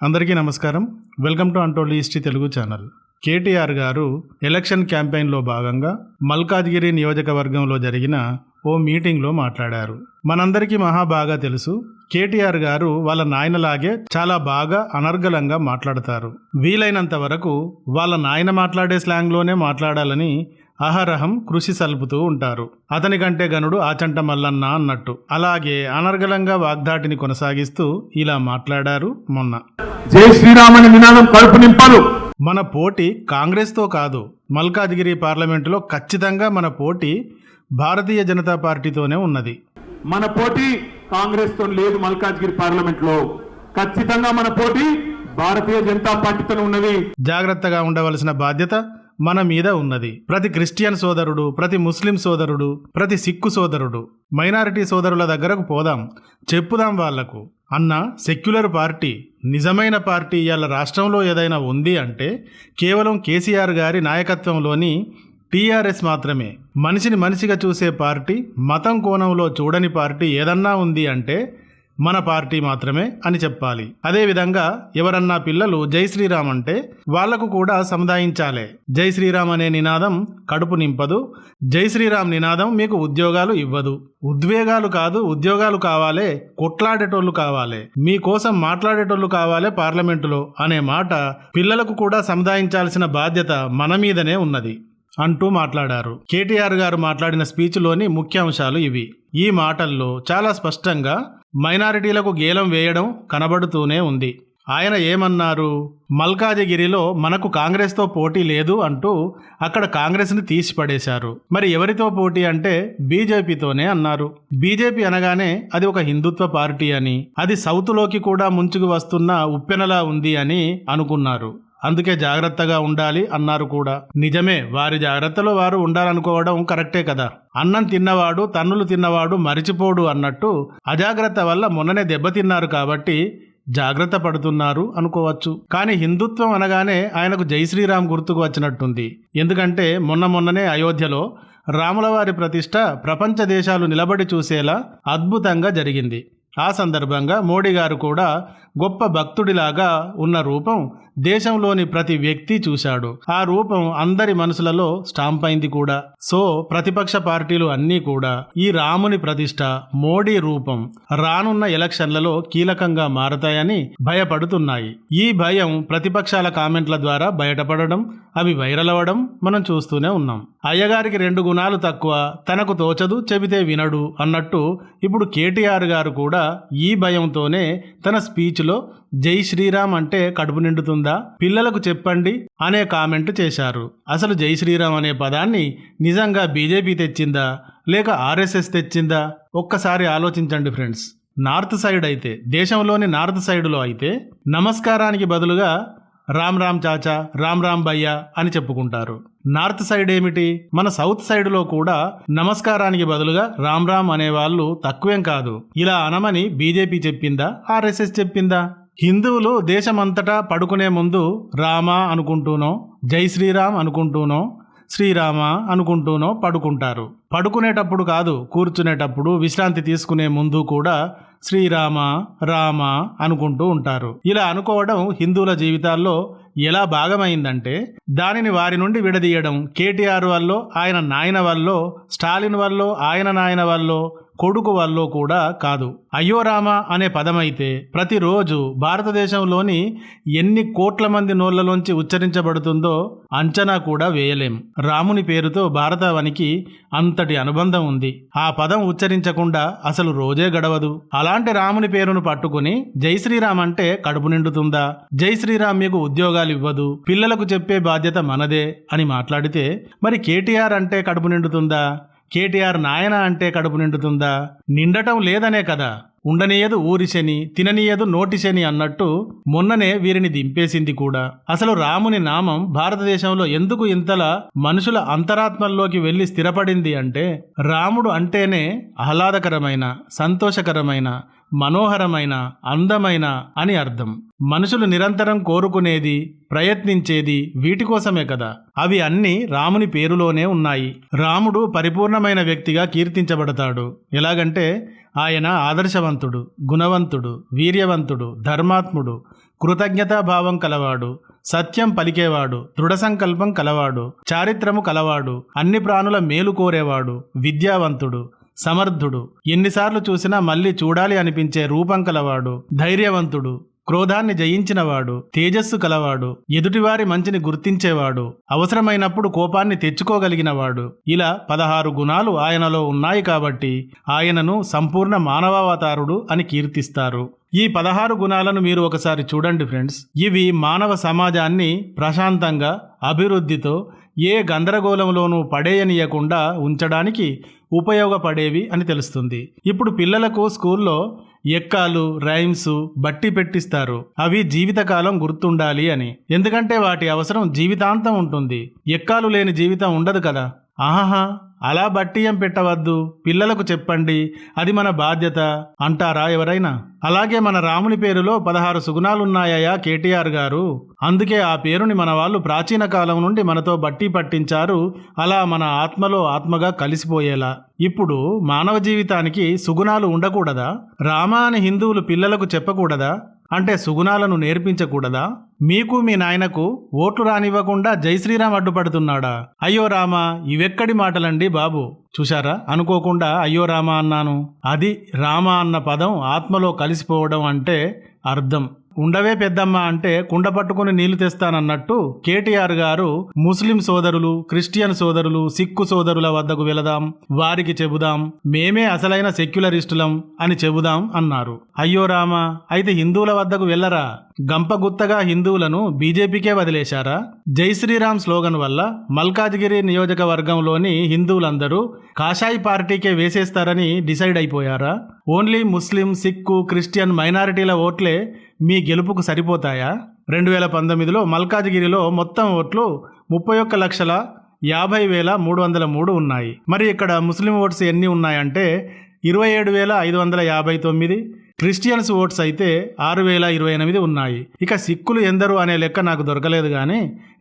అందరికీ నమస్కారం. Welcome to untold history Telugu channel. KTR garu election క్యాంపెయిన్లో భాగంగా మల్కాజ్గిరి నియోజకవర్గంలో జరిగిన ఓ మీటింగ్లో మాట్లాడారు. మనందరికీ మహా బాగా తెలుసు కేటీఆర్ గారు వాళ్ళ నాయనలాగే చాలా బాగా అనర్గళంగా మాట్లాడతారు. వీలైనంత వరకు వాళ్ళ నాయన మాట్లాడే స్లాంగ్లోనే మాట్లాడాలని అహరహం కృషి సల్పుతూ ఉంటారు. అతని కంటే గనుడు ఆచంట మల్లన్న అన్నట్టు. అలాగే అనర్గళంగా వాగ్దాటిని కొనసాగిస్తూ ఇలా మాట్లాడారు మొన్న. జై శ్రీరామని నినాదం కడుపు నింపలు మన పోటీ కాంగ్రెస్తో కాదు. మల్కాజ్గిరి పార్లమెంటులో ఖచ్చితంగా మన పోటీ భారతీయ జనతా పార్టీతోనే ఉన్నది. మన పోటీ కాంగ్రెస్తో లేదు మల్కాజ్గిరి పార్లమెంట్లో ఖచ్చితంగా మన పోటీ భారతీయ జనతా పార్టీతో ఉన్నది. జాగ్రత్తగా ఉండవలసిన బాధ్యత మన మీద ఉన్నది. ప్రతి క్రిస్టియన్ సోదరుడు ప్రతి ముస్లిం సోదరుడు ప్రతి సిక్కు సోదరుడు మైనారిటీ సోదరుల దగ్గరకు పోదాం చెప్పుదాం వాళ్ళకు. అన్న సెక్యులర్ పార్టీ నిజమైన పార్టీ ఇవాళ రాష్ట్రంలో ఏదైనా ఉంది అంటే కేవలం కేసీఆర్ గారి నాయకత్వంలోని టీఆర్ఎస్ మాత్రమే. మనిషిని మనిషిగా చూసే పార్టీ మతం కోణంలో చూడని పార్టీ ఏదన్నా ఉంది అంటే మన పార్టీ మాత్రమే అని చెప్పాలి. అదేవిధంగా ఎవరన్నా పిల్లలు జై శ్రీరామ్ అంటే వాళ్ళకు కూడా సముదాయించాలే. జై శ్రీరామ్ అనే నినాదం కడుపు నింపదు. జై శ్రీరామ్ నినాదం మీకు ఉద్యోగాలు ఇవ్వదు. ఉద్వేగాలు కాదు ఉద్యోగాలు కావాలే కొట్లాడేటోళ్ళు కావాలే. మీకోసం మాట్లాడేటోళ్ళు కావాలే పార్లమెంటులో అనే మాట పిల్లలకు కూడా సముదాయించాల్సిన బాధ్యత మన మీదనే ఉన్నది. అంటూ మాట్లాడారు. కేటీఆర్ గారు మాట్లాడిన స్పీచ్లోని ముఖ్యాంశాలు ఇవి. ఈ మాటల్లో చాలా స్పష్టంగా మైనారిటీలకు గేలం వేయడం కనబడుతూనే ఉంది. ఆయన ఏమన్నారు? మల్కాజగిరిలో మనకు కాంగ్రెస్తో పోటీ లేదు అంటూ అక్కడ కాంగ్రెస్ని తీసి పడేశారు మరి ఎవరితో పోటీ అంటే బీజేపీతోనే అన్నారు. బీజేపీ అనగానే అది ఒక హిందుత్వ పార్టీ అని అది సౌత్లోకి కూడా ముంచుకు వస్తున్న ఉప్పెనలా ఉంది అని అనుకున్నారు. అందుకే జాగ్రత్తగా ఉండాలి అన్నారు కూడా. నిజమే వారి జాగ్రత్తలో వారు ఉండాలనుకోవడం కరెక్టే కదా. అన్నం తిన్నవాడు తన్నులు తిన్నవాడు మరిచిపోడు అన్నట్టు అజాగ్రత్త వల్ల మొన్ననే దెబ్బతిన్నారు కాబట్టి జాగ్రత్త పడుతున్నారు అనుకోవచ్చు. కానీ హిందుత్వం అనగానే ఆయనకు జై శ్రీరామ్ గుర్తుకు వచ్చినట్టుంది. ఎందుకంటే మొన్న మొన్ననే అయోధ్యలో రాములవారి ప్రతిష్ట ప్రపంచ దేశాలు నిలబడి చూసేలా అద్భుతంగా జరిగింది. ఆ సందర్భంగా మోడీ గారు కూడా గొప్ప భక్తుడిలాగా ఉన్న రూపం దేశంలోని ప్రతి వ్యక్తి చూశాడు. ఆ రూపం అందరి మనసులలో స్టాంప్ అయింది కూడా. సో ప్రతిపక్ష పార్టీలు అన్నీ కూడా ఈ రాముని ప్రతిష్ట మోడీ రూపం రానున్న ఎలక్షన్లలో కీలకంగా మారతాయని భయపడుతున్నాయి. ఈ భయం ప్రతిపక్షాల కామెంట్ల ద్వారా బయటపడడం అవి వైరల్ అవ్వడం మనం చూస్తూనే ఉన్నాం. అయ్యగారికి రెండు గుణాలు తక్కువ తనకు తోచదు చెబితే వినడు అన్నట్టు ఇప్పుడు కేటీఆర్ గారు కూడా ఈ భయంతోనే తన స్పీచ్లో జై శ్రీరామ్ అంటే కడుపు నిండుతుందా? పిల్లలకు చెప్పండి అనే కామెంట్ చేశారు. అసలు జై శ్రీరామ్ అనే పదాన్ని నిజంగా బీజేపీ తెచ్చిందా? లేక ఆర్ఎస్ఎస్ తెచ్చిందా? ఒక్కసారి ఆలోచించండి ఫ్రెండ్స్. నార్త్ సైడ్ అయితే దేశంలోని నార్త్ సైడ్లో అయితే నమస్కారానికి బదులుగా రామ్ రామ్ చాచా రామ్ రామ్ భయ్యా అని చెప్పుకుంటారు. నార్త్ సైడ్ ఏమిటి? మన సౌత్ సైడ్లో కూడా నమస్కారానికి బదులుగా రామ్ రామ్ అనేవాళ్ళు తక్కువేం కాదు. ఇలా అనమని బీజేపీ చెప్పిందా? ఆర్ఎస్ఎస్ చెప్పిందా? హిందువులు దేశమంతటా పడుకునే ముందు రామ అనుకుంటూనో జై శ్రీరామ్ అనుకుంటూనో శ్రీరామ అనుకుంటూనో పడుకుంటారు. పడుకునేటప్పుడు కాదు కూర్చునేటప్పుడు విశ్రాంతి తీసుకునే ముందు కూడా శ్రీరామ రామ అనుకుంటూ ఉంటారు. ఇలా అనుకోవడం హిందువుల జీవితాల్లో ఎలా భాగమైందంటే దానిని వారి నుండి విడదీయడం. కేటీఆర్ వల్ల ఆయన నాయన వల్ల స్టాలిన్ వల్ల ఆయన నాయన వల్ల కొడుకు వల్ల కూడా కాదు. అయ్యో రామ అనే పదమైతే ప్రతిరోజు భారతదేశంలోని ఎన్ని కోట్ల మంది నోళ్ళలోంచి ఉచ్చరించబడుతుందో అంచనా కూడా వేయలేం. రాముని పేరుతో భారతవనికి అంతటి అనుబంధం ఉంది. ఆ పదం ఉచ్చరించకుండా అసలు రోజే గడవదు. అలాంటి రాముని పేరును పట్టుకుని జై శ్రీరామ్ అంటే కడుపు నిండుతుందా? జై శ్రీరామ్ మీకు ఉద్యోగాలు ఇవ్వదు. పిల్లలకు చెప్పే బాధ్యత మనదే అని మాట్లాడితే మరి కేటీఆర్ అంటే కడుపు నిండుతుందా? కేటీఆర్ నాయన అంటే కడుపు నిండుతుందా? నిండటం లేదనే కదా. ఉండనీయదు ఊరి శని తిననీయదు నోటి శని అన్నట్టు మొన్ననే వీరిని దింపేసింది కూడా. అసలు రాముని నామం భారతదేశంలో ఎందుకు ఇంతలా మనుషుల అంతరాత్మల్లోకి వెళ్ళి స్థిరపడింది అంటే రాముడు అంటేనే ఆహ్లాదకరమైన సంతోషకరమైన మనోహరమైన అందమైన అని అర్థం. మనుషులు నిరంతరం కోరుకునేది ప్రయత్నించేది వీటి కోసమే కదా. అవి అన్నీ రాముని పేరులోనే ఉన్నాయి. రాముడు పరిపూర్ణమైన వ్యక్తిగా కీర్తించబడతాడు. ఎలాగంటే ఆయన ఆదర్శవంతుడు గుణవంతుడు వీర్యవంతుడు ధర్మాత్ముడు కృతజ్ఞతాభావం కలవాడు సత్యం పలికేవాడు దృఢ సంకల్పం కలవాడు చారిత్రము కలవాడు అన్ని ప్రాణుల మేలు కోరేవాడు విద్యావంతుడు సమర్థుడు. ఎన్నిసార్లు చూసినా మళ్ళీ చూడాలి అనిపించే రూపం కలవాడు. ధైర్యవంతుడు. క్రోధాన్ని జయించినవాడు. తేజస్సు కలవాడు. ఎదుటివారి మంచిని గుర్తించేవాడు. అవసరమైనప్పుడు కోపాన్ని తెచ్చుకోగలిగినవాడు. ఇలా పదహారు గుణాలు ఆయనలో ఉన్నాయి కాబట్టి ఆయనను సంపూర్ణ మానవావతారుడు అని కీర్తిస్తారు. ఈ పదహారు గుణాలను మీరు ఒకసారి చూడండి ఫ్రెండ్స్. ఇవి మానవ సమాజాన్ని ప్రశాంతంగా అభివృద్ధితో ఏ గందరగోళంలోనూ పడేయనీయకుండా ఉంచడానికి ఉపయోగపడేవి అని తెలుస్తుంది. ఇప్పుడు పిల్లలకు స్కూల్లో ఎక్కాలు రైమ్స్ బట్టి పెట్టిస్తారు. అవి జీవితకాలం గుర్తుండాలి అని. ఎందుకంటే వాటి అవసరం జీవితాంతం ఉంటుంది. ఎక్కాలు లేని జీవితం ఉండదు కదా. ఆహా అలా బట్టియం పెట్టవద్దు. పిల్లలకు చెప్పండి. అది మన బాధ్యత అంటారా ఎవరైనా? అలాగే మన రాముని పేరులో పదహారు సుగుణాలున్నాయా కేటీఆర్ గారు. అందుకే ఆ పేరుని మన వాళ్ళు ప్రాచీన కాలం నుండి మనతో బట్టి పట్టించారు. అలా మన ఆత్మలో ఆత్మగా కలిసిపోయేలా. ఇప్పుడు మానవ జీవితానికి సుగుణాలు ఉండకూడదా? రామా అని హిందువులు పిల్లలకు చెప్పకూడదా? అంటే సుగుణాలను నేర్పించకూడదా? మీకు మీ నాయనకు ఓట్లు రానివ్వకుండా జై శ్రీరామ్ అడ్డుపడుతున్నాడా అయ్యో రామా ఇవెక్కడి మాటలండి బాబు? చూశారా? అనుకోకుండా అయ్యో రామా అన్నాను. అది రామ అన్న పదం ఆత్మలో కలిసిపోవడం అంటే అర్థం. ఉండవే పెద్దమ్మ అంటే కుండ పట్టుకుని నీళ్ళు తెస్తానన్నట్టు కేటీఆర్ గారు ముస్లిం సోదరులు క్రిస్టియన్ సోదరులు సిక్కు సోదరుల వద్దకు వెళదాం వారికి చెబుదాం మేమే అసలైన సెక్యులరిస్టులం అని చెబుదాం అన్నారు. అయ్యో రామా అయితే హిందువుల వద్దకు వెళ్ళరా? గంపగుత్తగా హిందువులను బీజేపీకే వదిలేశారా? జై శ్రీరామ్ స్లోగన్ వల్ల మల్కాజ్గిరి నియోజకవర్గంలోని హిందువులందరూ కాషాయి పార్టీకే వేసేస్తారని డిసైడ్ అయిపోయారా? ఓన్లీ ముస్లిం సిక్కు క్రిస్టియన్ మైనారిటీల ఓట్లే మీ గెలుపుకు సరిపోతాయా? రెండు వేల పంతొమ్మిదిలో మల్కాజ్గిరిలో మొత్తం ఓట్లు ముప్పై ఒక్క లక్షల యాభై వేల మూడు వందల మూడు ఉన్నాయి. మరి ఇక్కడ ముస్లిం ఓట్స్ ఎన్ని ఉన్నాయంటే ఇరవై ఏడు వేల ఐదు వందల యాభై తొమ్మిది క్రిస్టియన్స్ ఓట్స్ అయితే ఆరు వేల ఇరవై ఎనిమిది ఉన్నాయి. ఇక సిక్కులు ఎందరు అనే లెక్క నాకు దొరకలేదు కానీ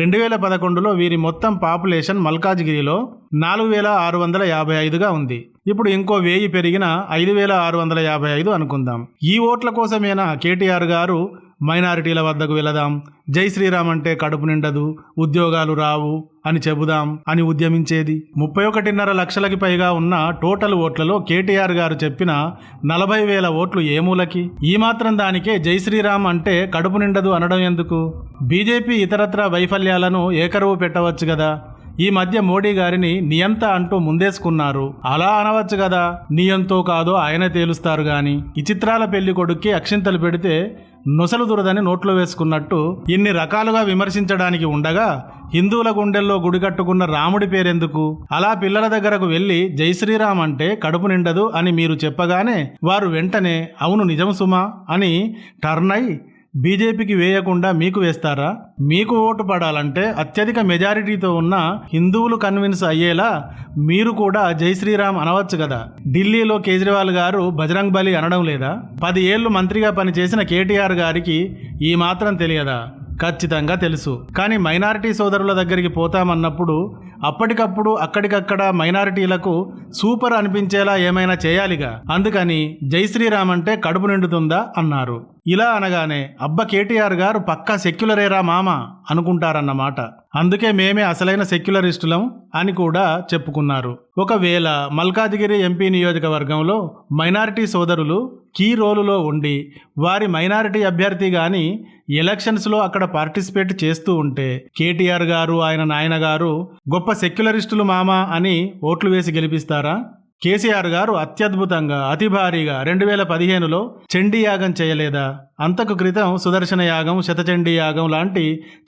రెండు వేల పదకొండులో వీరి మొత్తం పాపులేషన్ మల్కాజ్గిరిలో నాలుగు వేల ఆరు వందల యాభై ఐదుగా ఉంది. ఇప్పుడు ఇంకో వేయి పెరిగిన ఐదు వేల ఆరు వందల యాభై ఐదు అనుకుందాం. ఈ ఓట్ల కోసమేనా కేటీఆర్ గారు మైనారిటీల వద్దకు వెళదాం. జై శ్రీరామ్ అంటే కడుపు నిండదు ఉద్యోగాలు రావు అని చెబుదాం అని ఉద్యమించేది. ముప్పై ఒకటిన్నర లక్షలకి పైగా ఉన్న టోటల్ ఓట్లలో కేటీఆర్ గారు చెప్పిన నలభై వేల ఓట్లు ఏమూలకి ఈ మాత్రం దానికే జై శ్రీరామ్ అంటే కడుపు నిండదు అనడం ఎందుకు? బీజేపీ ఇతరత్ర వైఫల్యాలను ఏకరువు పెట్టవచ్చు కదా. ఈ మధ్య మోడీ గారిని నియంత అంటూ ముందేసుకున్నారు. అలా అనవచ్చు కదా. నియంతో కాదో ఆయన తేలుస్తారు గాని. ఈ చిత్రాల పెళ్ళి కొడుక్కి అక్షింతలు పెడితే నొసలు దురదని నోట్లో వేసుకున్నట్టు ఇన్ని రకాలుగా విమర్శించడానికి ఉండగా హిందువుల గుండెల్లో గుడి కట్టుకున్న రాముడి పేరెందుకు? అలా పిల్లల దగ్గరకు వెళ్ళి జై శ్రీరామ్ అంటే కడుపు నిండదు అని మీరు చెప్పగానే వారు వెంటనే అవును నిజం సుమా అని టర్న్ అయి బీజేపీకి వేయకుండా మీకు వేస్తారా? మీకు ఓటు పడాలంటే అత్యధిక మెజారిటీతో ఉన్న హిందువులు కన్విన్స్ అయ్యేలా మీరు కూడా జై శ్రీరామ్ అనవచ్చు కదా. ఢిల్లీలో కేజ్రీవాల్ గారు బజరంగ్ బలి అనడం లేదా? పది ఏళ్ళు మంత్రిగా పనిచేసిన కేటీఆర్ గారికి ఈ మాత్రం తెలియదా? ఖచ్చితంగా తెలుసు. కానీ మైనారిటీ సోదరుల దగ్గరికి పోతామన్నప్పుడు అప్పటికప్పుడు అక్కడికక్కడ మైనారిటీలకు సూపర్ అనిపించేలా ఏమైనా చేయాలిగా? అందుకని జై శ్రీరామ్ అంటే కడుపు నిండుతుందా? అన్నారు. ఇలా అనగానే అబ్బ కేటీఆర్ గారు పక్కా సెక్యులరేరా మామ అనుకుంటారన్నమాట. అందుకే మేమే అసలైన సెక్యులరిస్టులం అని కూడా చెప్పుకున్నారు. ఒకవేళ మల్కాజిగిరి ఎంపీ నియోజకవర్గంలో మైనారిటీ సోదరులు కీ రోలులో ఉండి వారి మైనారిటీ అభ్యర్థి కానీ ఎలక్షన్స్లో అక్కడ పార్టిసిపేట్ చేస్తూ ఉంటే కేటీఆర్ గారు ఆయన నాయన గారు గొప్ప సెక్యులరిస్టులు మామ అని ఓట్లు వేసి గెలిపిస్తారా? కేసీఆర్ గారు అత్యద్భుతంగా అతి భారీగా రెండు వేల పదిహేనులో చండీ యాగం చేయలేదా? అంతకు క్రితం సుదర్శన యాగం శతచండీ యాగం లాంటి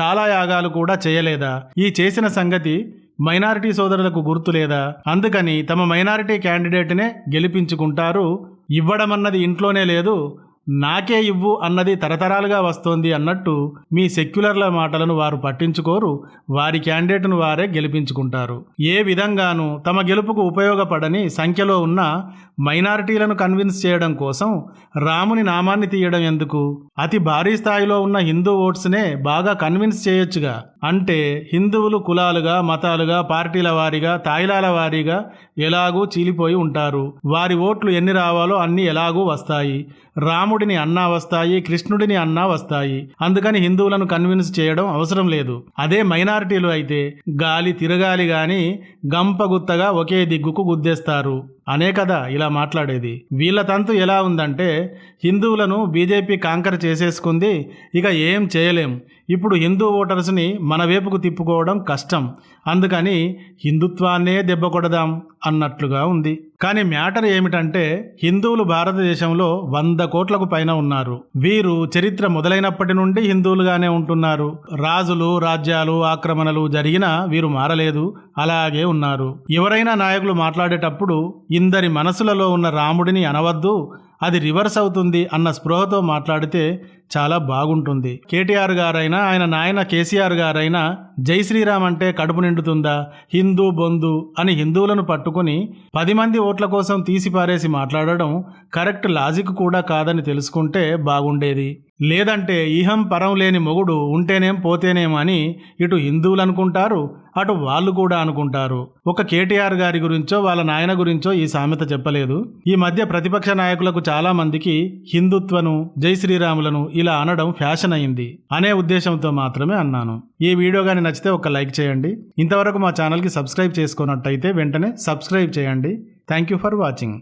చాలా యాగాలు కూడా చేయలేదా? ఈ చేసిన సంగతి మైనారిటీ సోదరులకు గుర్తులేదా అందుకని తమ మైనారిటీ క్యాండిడేట్నే గెలిపించుకుంటారు. ఇవ్వడమన్నది ఇంట్లోనే లేదు నాకే ఇవ్వు అన్నది తరతరాలుగా వస్తోంది అన్నట్టు మీ సెక్యులర్ల మాటలను వారు పట్టించుకోరు. వారి క్యాండిడేట్ను వారే గెలిపించుకుంటారు. ఏ విధంగానూ తమ గెలుపుకు ఉపయోగపడని సంఖ్యలో ఉన్న మైనారిటీలను కన్విన్స్ చేయడం కోసం రాముని నామాన్ని తీయడం ఎందుకు? అతి భారీ స్థాయిలో ఉన్న హిందూ ఓట్స్నే బాగా కన్విన్స్ చేయొచ్చుగా. అంటే హిందువులు కులాలుగా మతాలుగా పార్టీల వారీగా తాయిలాల వారీగా ఎలాగూ చీలిపోయి ఉంటారు. వారి ఓట్లు ఎన్ని రావాలో అన్ని ఎలాగూ వస్తాయి. రాముడిని అన్నా వస్తాయి కృష్ణుడిని అన్నా వస్తాయి. అందుకని హిందువులను కన్విన్స్ చేయడం అవసరం లేదు. అదే మైనారిటీలు అయితే గాలి తిరగాలి గాని గంపగుత్తగా ఒకే దిగ్గుకు గుద్దేస్తారు. అనే కదా ఇలా మాట్లాడేది. వీళ్ళ తంతు ఎలా ఉందంటే హిందువులను బీజేపీ కాంకర్ చేసేసుకుంది ఇక ఏం చేయలేం. ఇప్పుడు హిందూ ఓటర్స్ని మన వైపుకు తిప్పుకోవడం కష్టం. అందుకని హిందుత్వాన్నే దెబ్బ కొడదాం అన్నట్లుగా ఉంది. కానీ మ్యాటర్ ఏమిటంటే హిందువులు భారతదేశంలో వంద కోట్లకు పైన ఉన్నారు. వీరు చరిత్ర మొదలైనప్పటి నుండి హిందువులుగానే ఉంటున్నారు. రాజులు రాజ్యాలు ఆక్రమణలు జరిగినా వీరు మారలేదు. అలాగే ఉన్నారు. ఎవరైనా నాయకులు మాట్లాడేటప్పుడు ఇందరి మనసులలో ఉన్న రాముడిని అనవద్దు. అది రివర్స్ అవుతుంది అన్న స్పృహతో మాట్లాడితే చాలా బాగుంటుంది. కేటీఆర్ గారైనా ఆయన నాయన కేసీఆర్ గారైనా జై శ్రీరామ్ అంటే కడుపు నిండుతుందా? హిందూ బొందు అని హిందువులను పట్టుకుని పది మంది ఓట్ల కోసం తీసిపారేసి మాట్లాడడం కరెక్ట్ లాజిక్ కూడా కాదని తెలుసుకుంటే బాగుండేది. లేదంటే ఈహం పరం లేని మొగుడు ఉంటేనేం పోతేనేం అని ఇటు హిందువులు అనుకుంటారు అటు వాళ్ళు కూడా అనుకుంటారు. ఒక కేటీఆర్ గారి గురించో వాళ్ళ నాయన గురించో ఈ సామెత చెప్పలేదు. ఈ మధ్య ప్రతిపక్ష నాయకులకు చాలా మందికి హిందుత్వను జై శ్రీరాములను ఇలా అనడం ఫ్యాషన్ అయింది అనే ఉద్దేశంతో మాత్రమే అన్నాను. ఈ వీడియో కానీ నచ్చితే ఒక లైక్ చేయండి. ఇంతవరకు మా ఛానల్కి సబ్స్క్రైబ్ చేసుకున్నట్టయితే వెంటనే సబ్స్క్రైబ్ చేయండి. Thank you for watching.